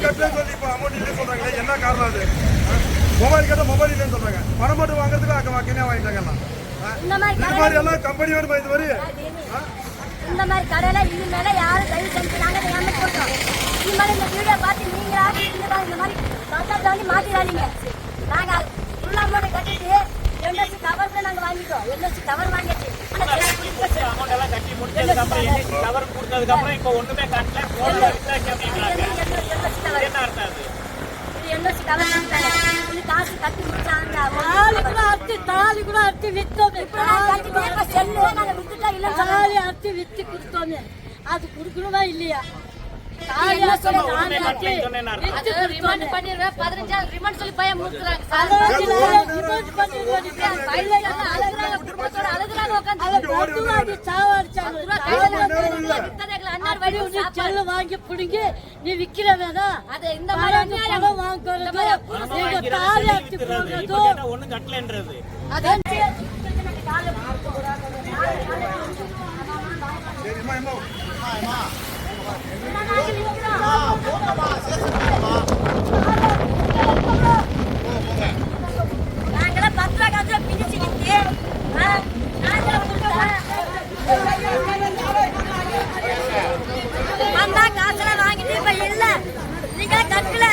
பணம் கட்டலன்னு சொல்லி இப்போ அமௌண்ட் இல்லைன்னு சொல்றாங்களே என்ன காரணம் அது? மொபைல் கேட்டால் மொபைல் இல்லைன்னு சொல்றாங்க. பணம் மட்டும் வாங்குறதுக்கு அக்க வக்கினே வாங்கிட்டாங்க எல்லாம்? இந்த மாதிரி இது மாதிரி எல்லாம் கம்பெனி வேணுமா இது மாதிரி ஆ? இந்த மாதிரி கடையில இனிமேல யாரும் தயவு செஞ்சு நாங்க இதை ஏமாத்தி போட்டோம் இனிமேல் இந்த வீடியோ பார்த்து நீங்களா இந்த மாதிரி இந்த மாதிரி கான்டாக்ட் வாங்கி மாத்திடாதீங்க நாங்க ஃபுல் அமௌண்ட் கட்டிட்டு என்எஸ்சி கவர் தான் நாங்க வாங்கிட்டோம். என்எஸ்சி கவர் வாங்கிட்டு ஆனா அமௌண்ட் எல்லாம் கட்டி முடிச்சதுக்கு அப்புறம் NSC கவர் கொடுத்ததுக்கு அப்புறம் இப்போ ஒண்ணுமே காட்டல. போன விசாரிக்க அப்படிங்கிறாங்க என்எஸ்சி கவர் என்ன அர்த்தம் அது இது காசு கட்டி முடிச்சாங்க அறுத்து தாலி கூட அறுத்து வித்தோமே செல்லு நாங்க வித்துட்டா இல்லைன்னு சொன்னாங்க தாலி அறுத்து வித்து கொடுத்தோமே அது கொடுக்கணுமா இல்லையா பதினஞ்சாவது ரிமாண்ட் சொல்லி பையன் நீ செல்லு வாங்கி பிடுங்கி நீ விக்கிற வேணா அது இந்த மாதிரி பணம் வாங்குறது தாலி சரிம்மா 干出来！